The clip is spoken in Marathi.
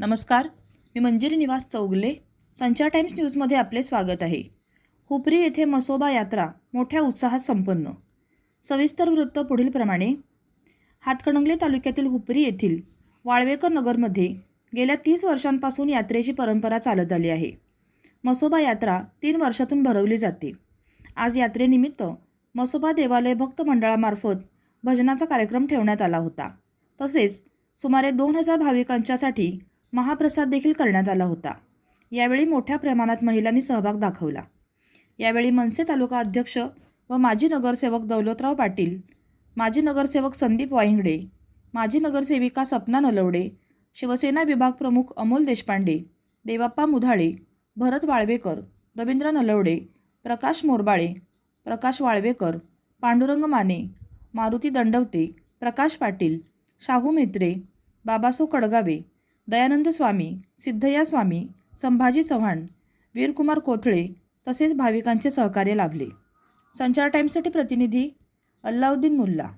नमस्कार. मी मंजिरी निवास चौगले. संचार टाइम्स न्यूजमध्ये आपले स्वागत आहे. हुपरी येथे मसोबा यात्रा मोठ्या उत्साहात संपन्न. सविस्तर वृत्त पुढीलप्रमाणे हातकणंगले तालुक्यातील हुपरी येथील वाळवेकर नगरमध्ये गेल्या तीस वर्षांपासून यात्रेची परंपरा चालत आली आहे. मसोबा यात्रा तीन वर्षातून भरवली जाते. आज यात्रेनिमित्त मसोबा देवालय भक्त मंडळामार्फत भजनाचा कार्यक्रम ठेवण्यात आला होता. तसेच सुमारे दोन हजार भाविकांच्यासाठी महाप्रसाद देखील करण्यात आला होता. यावेळी मोठ्या प्रमाणात महिलांनी सहभाग दाखवला. यावेळी मनसे तालुका अध्यक्ष व माजी नगरसेवक दौलतराव पाटील माजी नगरसेवक संदीप वाईंगडे माजी नगरसेविका सपना नलवडे शिवसेना विभाग प्रमुख अमोल देशपांडे देवाप्पा मुधाळे भरत वाळवेकर रवींद्र नलवडे प्रकाश मोरबाळे प्रकाश वाळवेकर पांडुरंग माने मारुती दंडवते प्रकाश पाटील शाहू मेत्रे बाबासो कडगावे दयानंद स्वामी सिद्धया स्वामी संभाजी चव्हाण वीरकुमार कोथळे तसेच भाविकांचे सहकार्य लाभले. संचार टाईम्ससाठी प्रतिनिधी अल्लाउद्दीन मुल्ला.